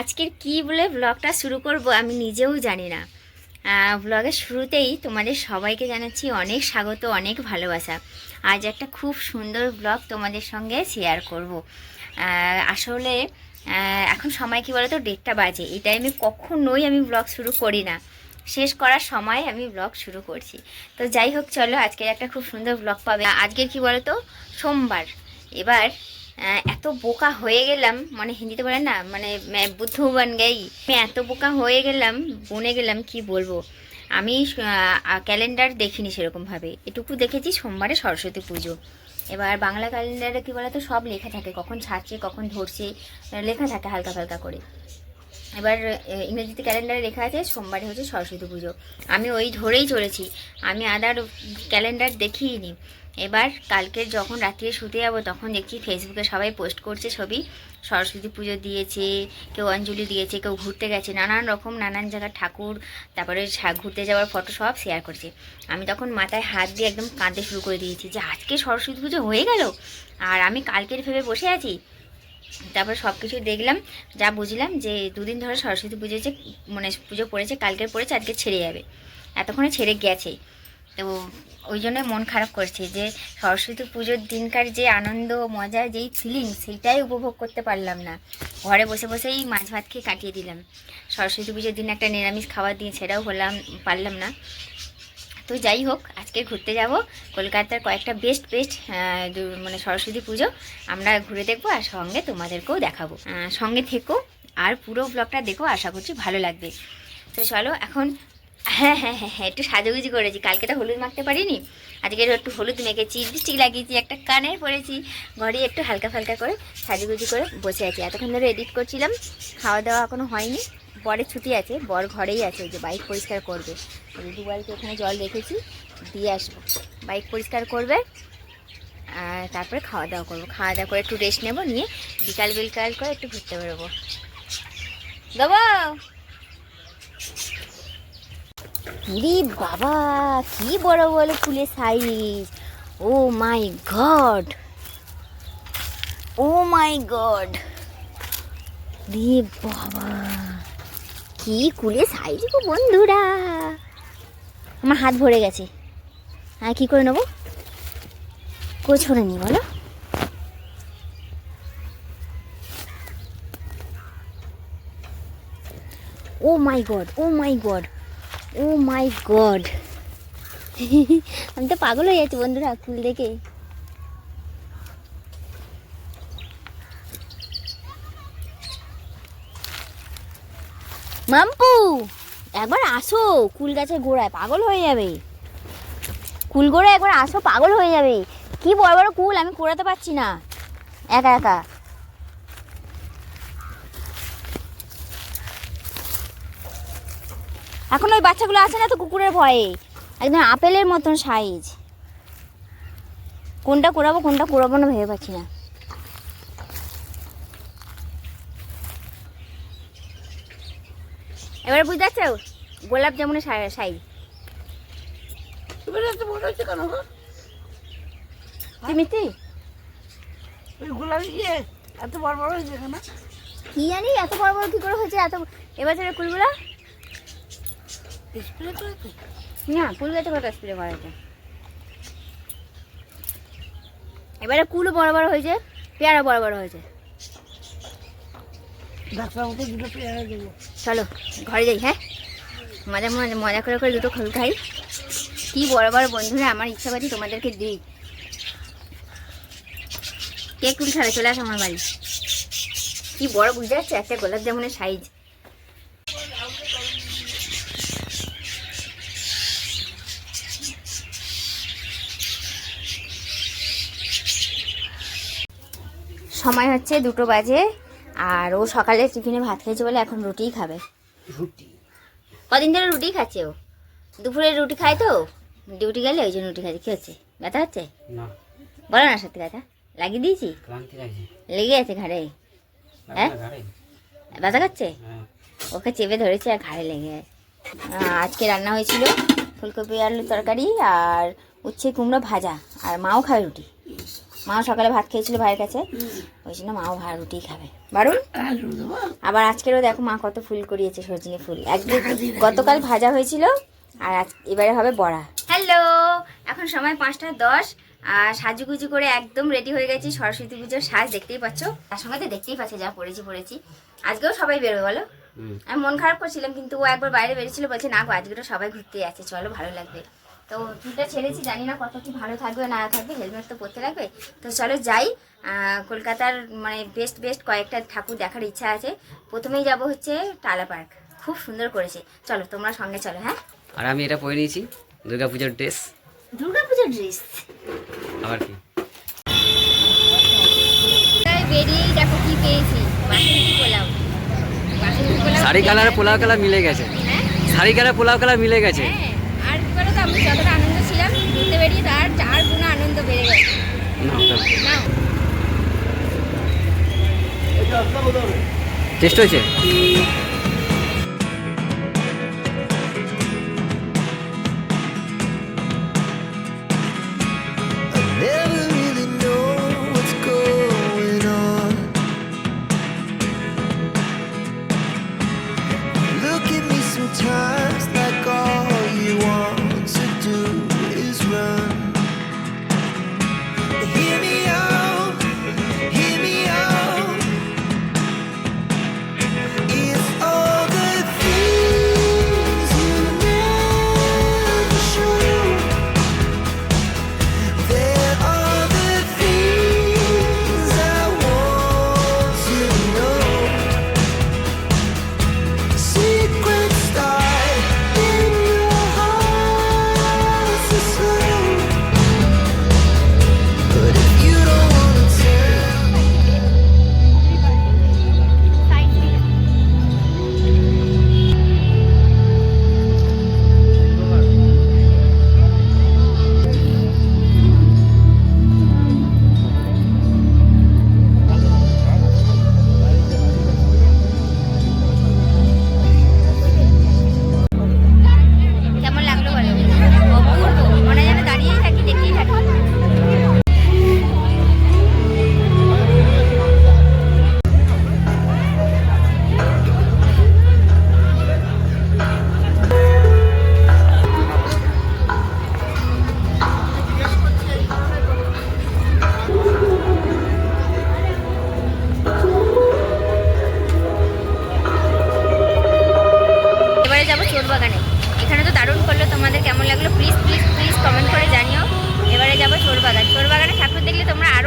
আজকের কি বলে ব্লগটা শুরু করব আমি নিজেও জানি না। ব্লগের শুরুতেই তোমাদের সবাইকে জানাচ্ছি অনেক স্বাগত, অনেক ভালোবাসা। আজ একটা খুব সুন্দর ব্লগ তোমাদের সঙ্গে শেয়ার করব। আসলে এখন সময় কি বলতো? ডেটটা বাজে। এই টাইমে কখনোই আমি ব্লগ শুরু করি না। শেষ করার সময় আমি ব্লগ শুরু করছি। তো যাই হোক, চলো আজকের একটা খুব সুন্দর ব্লগ পাবে। আজকের কি বলতো? সোমবার। এবার এত বোকা হয়ে গেলাম মানে হিন্দিতে বলে না মানে বুদ্ধ বান গাই। আমি এত বোকা হয়ে গেলাম, বনে গেলাম, কি বলব? আমি ক্যালেন্ডার দেখিনি সেরকমভাবে। এটুকু দেখেছি সোমবারে সরস্বতী পুজো। এবার বাংলা ক্যালেন্ডারে কী বলতো, সব লেখা থাকে, কখন ছাড়ছে, কখন ধরছে, লেখা থাকে হালকা ফালকা করে। এবার ইংরেজিতে ক্যালেন্ডারে লেখা আছে, সোমবারে হচ্ছে সরস্বতী পুজো। আমি ওই ধরেই চলেছি। আমি আদার ক্যালেন্ডার দেখিইনি। এবার কালকে যখন রাত্রে শুতে যাব, তখন দেখছি ফেসবুকে সবাই পোস্ট করছে ছবি। সরস্বতী পুজো দিয়েছে, কেউ অঞ্জলি দিয়েছে, কেউ ঘুরতে গেছে, নানান রকম, নানান জায়গার ঠাকুর, তারপরে ঘুরতে যাওয়ার ফটো সব শেয়ার করছে। আমি তখন মাথায় হাত দিয়ে একদম কাঁদতে শুরু করে দিয়েছি যে, আজকে সরস্বতী পুজো হয়ে গেল? আর আমি কালকের ভেবে বসে আছি তারপরে সব কিছু দেখলাম, যা বুঝলাম যে দুদিন ধরে সরস্বতী পুজো যে মানে পুজো পড়েছে, কালকের পড়েছে, আজকে ছেড়ে যাবে। এতক্ষণে ছেড়ে গেছে। তো ওই জন্য মন খারাপ করছে যে সরস্বতী পুজোর দিনকার যে আনন্দ, মজা, যেই ফিলিং সেইটাই উপভোগ করতে পারলাম না। ঘরে বসে বসেই মাছ ভাত খেয়ে কাটিয়ে দিলাম। সরস্বতী পুজোর দিন একটা নিরামিষ খাবার দিন সেটাও হলাম, পারলাম না। তো যাই হোক, আজকে ঘুরতে যাব। কলকাতার কয়েকটা বেস্ট বেস্ট মানে সরস্বতী পুজো আমরা ঘুরে দেখব আর সঙ্গে তোমাদেরকেও দেখাবো। সঙ্গে থেকো আর পুরো ব্লগটা দেখো, আশা করছি ভালো লাগবে। তো চলো এখন হ্যাঁ হ্যাঁ হ্যাঁ হ্যাঁ একটু সাজুগুজি করেছি। কালকে তো হলুদ মাখতে পারিনি, আজকে একটু হলুদ মেখেছি লিপস্টিক লাগিয়েছি, একটা কানের পরেছি। ঘরে একটু হালকা ফালকা করে সাজুগুজি করে বসে আছি। এতক্ষণ ধরে এডিট করছিলাম, খাওয়া দাওয়া এখনও হয়নি। বরের ছুটি আছে, বর ঘরেই আছে, যে বাইক পরিষ্কার করবে। ওই দু বালতি ওখানে জল রেখেছি, দিয়ে আসব। বাইক পরিষ্কার করবে, আর তারপরে খাওয়া দাওয়া করব। খাওয়া দাওয়া করে একটু রেস্ট নেব, নিয়ে বিকাল বিকাল করে একটু ঘুরতে বেরোবো। দেবো ইরে বাবা, কি বড় বড় ফুলের size oh my god. Oh my god. রে বাবা। কি কুলে সাইজ বন্ধুরা? আমার হাত ভরে গেছে। হ্যাঁ কি করে নেব? কোচ করে নি, বলো। ও my god, oh my god, oh my god. আমি তো পাগল হয়ে যাচ্ছি বন্ধুরা, ফুল দেখে। মাম্পু একবার আসো, কুল গাছের গোড়ায়, পাগল হয়ে যাবে। কুল গোড়ায় একবার আসো, পাগল হয়ে যাবে। কি বড় বড় কুল, আমি কোড়াতে পারছি না। একা একা। এখন ওই বাচ্চাগুলো আছে না তো কুকুরের ভয়ে? একদম আপেলের মতন সাইজ কোনটা কোরাবো কোনটা কোরাবো না ভেবে পাচ্ছি না। এবারে বুঝতে পারছ? গোলাপ জামুনের সাইজ। এবারে এত বড় হয়েছে বড় কেন? কি জানি এত বড় বড় কি করে হয়েছে এত এবছরের না ফুল গাছে স্প্রে করা হয়েছে? এবারে কুলও বড় বড় হয়েছে পেয়ারা বড় বড় হয়েছে ডাক্তার মতো দুটো পেয়ারা দেবো চলো, ঘরে যাই হ্যাঁ? মজা মজা মজা করে করে দুটো খোল খাই। কি বড় বড় বন্ধুরা, আমার ইচ্ছা করছি তোমাদেরকে দিই। কে কুল খাবে চলে আসো আমার বাড়ি। কি বড় বুঝতে পারছ, একটা গোলাপ জামুনের সাইজ সময় হচ্ছে দুটো বাজে। আর ও সকালে টিফিনে ভাত খেয়েছে বলে এখন রুটিই খাবে। রুটি? কদিন ধরে রুটি খাচ্ছে ও। দুপুরে রুটি খায় তো ডিউটি গেলে ওই জন্য রুটি খাচ্ছে। কী হচ্ছে? ব্যথা হচ্ছে? না। বলো না সত্যি কথা। লাগিয়ে দিয়েছি? লেগে আছে ঘাড়ে। হ্যাঁ? ব্যথা করছে? হ্যাঁ। ওকে চেপে ধরেছে আর ঘাড়ে লেগে আজকে রান্না হয়েছিল ফুলকপি আলুর তরকারি আর উচ্ছে কুমড়ো ভাজা। আর মাও খায় রুটি। মাও সকালে ভাত খেয়েছিল ভাইয়ের কাছে। ওই জন্য মাও ভাত রুটি খাবে। বারুন? আবার আজকেরও দেখো মা কত ফুল করিয়েছে সজনে ফুল। একদিন গতকাল ভাজা হয়েছিল আর আজ এবারে হবে বড়া। হ্যালো! এখন সময় পাঁচটা দশ আর সাজুগুজু করে একদম রেডি হয়ে গেছি সরস্বতী পুজোর সাজ দেখতেই পাচ্ছ। তার সঙ্গে তো দেখতেই পাচ্ছ যা পড়েছি পড়েছি। আজকেও সবাই বেরোবে বলো? আমি মন খারাপ করছিলাম কিন্তু ও একবার বাইরে বেরিয়েছিল বলছে না গো আজকে তো সবাই ঘুরতে যাচ্ছে চলো ভালো লাগবে। তো চুলটা ছেড়েছি জানি না কত কি ভালো থাকবে না থাকবে হেলমেট তো পরতে লাগবে। তো চলো যাই কলকাতার মানে বেস্ট বেস্ট কয়েকটা ঠাকুর দেখার ইচ্ছা আছে। প্রথমেই যাব হচ্ছে টালা পার্ক খুব সুন্দর করেছে। চলো তোমরা সঙ্গে চলো হ্যাঁ? আর আমি এটা পরে নিয়েছি দুর্গা পুজোর ড্রেস দুর্গাপুজোর ড্রেস আবার কি? বেরিয়েই দেখো কি পেয়েছি বাসন্তী পোলাও। বাসন্তী শাড়ি কালার পোলাও কালার মিলে গেছে। হ্যাঁ? শাড়ি কালার পোলাও কালার মিলে গেছে। হ্যাঁ আমি যতটা আনন্দ ছিলাম ঘুরতে বেরিয়ে তার চার গুণ আনন্দ বেড়ে গেছে। না টেস্ট হয়েছে?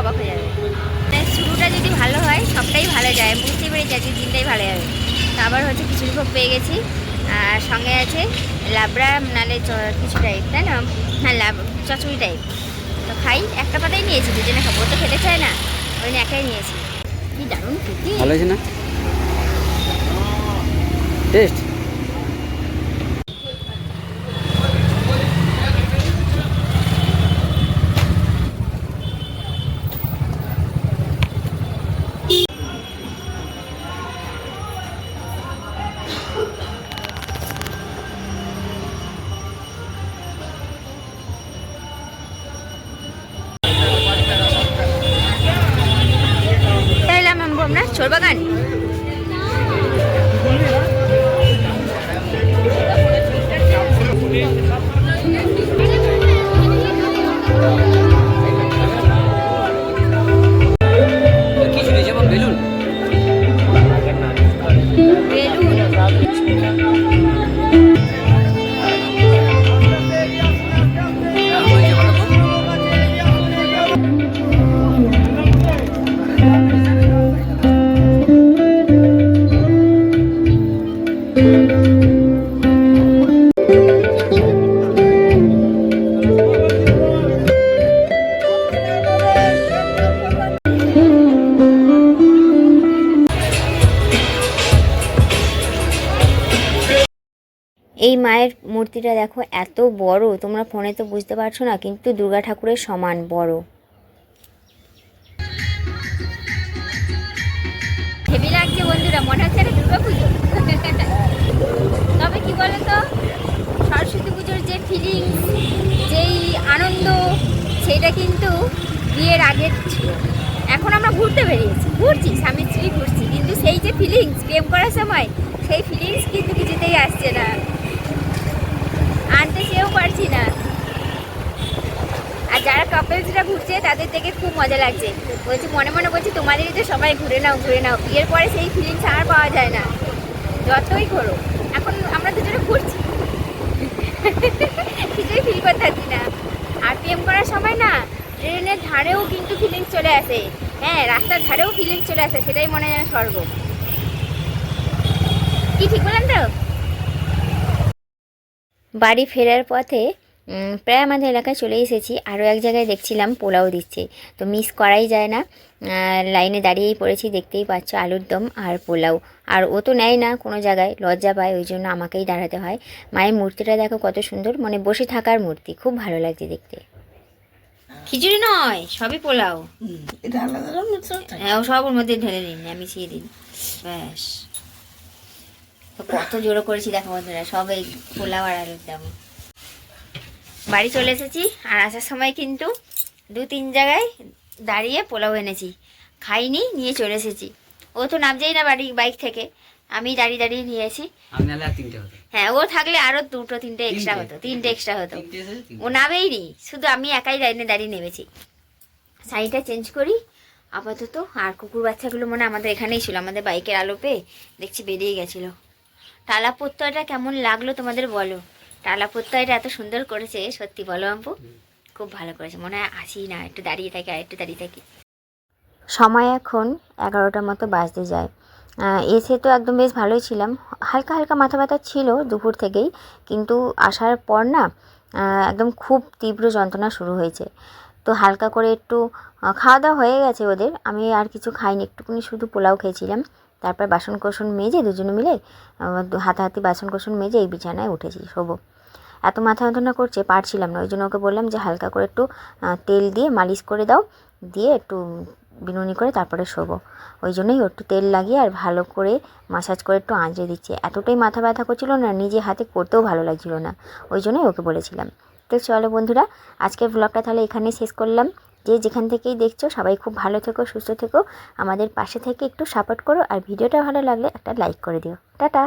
অবাক হয়ে যাবে। মানে শুরুটা যদি ভালো হয়, সবটাই ভালো যায়। বুঝতে পেরেছি, আজকে দিনটাই ভালো যাবে। আবার হচ্ছে খিচুড়ি ভোগ পেয়ে গেছি। আর সঙ্গে আছে লাবড়া নালে চ- কিছু টাইপ তাই না? হ্যাঁ লাব চচড়ি টাইপ তো খাই, একটা পাতাই নিয়েছি, দুজনে খাব। তো খেতে চায় না, ওই একাই নিয়েছি। কি দারুণ ভালো না? টেস্ট বাগান। বেলুন। বেলুন। এই মায়ের মূর্তিটা দেখো, এত বড়, তোমরা ফোনে তো বুঝতে পারছ না, কিন্তু দুর্গা ঠাকুরের সমান বড়। হেভি লাগছে বন্ধুরা, মনে হচ্ছে এটা দুর্গা পুজো। তবে কি বলো তো সরস্বতী পুজোর যে ফিলিংস যেই আনন্দ, সেটা কিন্তু বিয়ের আগে ছিল। এখন আমরা ঘুরতে বেরিয়েছি, ঘুরছি, স্বামী স্ত্রী ঘুরছি, কিন্তু সেই যে ফিলিংস প্রেম করার সময়, সেই ফিলিংস কিন্তু কিছুতেই আসছে না। আনতে চেয়েও পারছি না। আর যারা কাপলসরা ঘুরছে, তাদের দেখে খুব মজা লাগছে। বলছি, মনে মনে বলছি, তোমাদেরই তো সবাই ঘুরে নাও ঘুরে নাও। বিয়ের পরে সেই ফিলিংস আর পাওয়া যায় না। যতই করো এখন আমরা দুজনে ঘুরছি। কিছুই ফিল করতে পারছি না। আর প্রেম করার সময় না, ট্রেনের ধারেও কিন্তু ফিলিংস চলে আসে। হ্যাঁ রাস্তার ধারেও ফিলিংস চলে আসে, সেটাই মনে হয় স্বর্গ কি ঠিক বললাম তো? বাড়ি ফেরার পথে প্রায় আমাদের এলাকায় চলে এসেছি। আরও এক জায়গায় দেখছিলাম পোলাও দিচ্ছে। তো মিস করাই যায় না। লাইনে দাঁড়িয়েই পড়েছি দেখতেই পাচ্ছ আলুর দম আর পোলাও। আর ও তো নেয় না কোনো জায়গায় লজ্জা পায় ওই জন্য আমাকেই দাঁড়াতে হয়। মায়ের মূর্তিটা দেখো কত সুন্দর মানে বসে থাকার মূর্তি খুব ভালো লাগছে দেখতে। খিচুড়ি নয় সবই পোলাও। হ্যাঁ ও সব ওর মধ্যে ঢেলে নিন মিশিয়ে দিন। ব্যাস। তো কত জোরো করেছি দেখো বন্ধুরা সব এই পোলাও আর আলুর দাম। বাড়ি চলে এসেছি আর আসার সময় কিন্তু দু তিন জায়গায় দাঁড়িয়ে পোলাও এনেছি। খাইনি নিয়ে চলে এসেছি। ও তো নামছেই না বাড়ি বাইক থেকে। আমি দাঁড়িয়ে দাঁড়িয়ে নিয়েছি তিনটে হতো। হ্যাঁ ও থাকলে আরও দুটো তিনটে এক্সট্রা হতো তিনটে এক্সট্রা হতো। ও নামেই নি শুধু আমি একাই লাইনে দাঁড়িয়ে নেমেছি। শাড়িটা চেঞ্জ করি আপাতত আর কুকুর বাচ্চাগুলো মনে আমাদের এখানেই ছিল আমাদের বাইকের আলো পেয়ে দেখছি বেরিয়ে গেছিল। টালা প্রত্যয়টা কেমন লাগল তোমাদের বলো? টালা প্রত্যয়টা এত সুন্দর করেছে, সত্যি বলো আম্পু? খুব ভালো করেছে, মনে হয় আসি না, একটু দাঁড়িয়ে থাকি আর একটু দাঁড়িয়ে থাকি। সময় এখন এগারোটার মতো বাজতে যায়। এসে তো একদম বেশ ভালোই ছিলাম। হালকা হালকা মাথা ব্যথা ছিল দুপুর থেকেই, কিন্তু আসার পর না একদম খুব তীব্র যন্ত্রণা শুরু হয়েছে। তো হালকা করে একটু খাওয়া দাওয়া হয়ে গেছে ওদের, আমি আর কিছু খাইনি, একটুখানি শুধু পোলাও খেয়েছিলাম। তারপর বাসন কোসন মেজে দুজনে মিলে হাতাহাতি বাসন কোসন মেজে এই বিছানায় উঠেছি, শোবো। এত মাথা যন্ত্রণা করছে, পারছিলাম না, ওই জন্য ওকে বললাম যে হালকা করে একটু তেল দিয়ে মালিশ করে দাও, দিয়ে একটু বিনুনি করে তারপরে শোবো। ওই জন্যই একটু তেল লাগিয়ে আর ভালো করে মাসাজ করে একটু আঁচড়ে দিচ্ছে। এতটাই মাথা ব্যথা করছিল না, নিজে হাতে করতেও ভালো লাগছিল না, ওই জন্যই ওকে বলেছিলাম। তো চলো বন্ধুরা, আজকের ব্লগটা তাহলে এখানেই শেষ করলাম। যে যেখান থেকেই দেখছ, সবাই খুব ভালো থেকো, সুস্থ থেকো। আমাদের পাশে থেকে একটু সাপোর্ট করো, আর ভিডিওটা ভালো লাগলে একটা লাইক করে দিও। টাটা!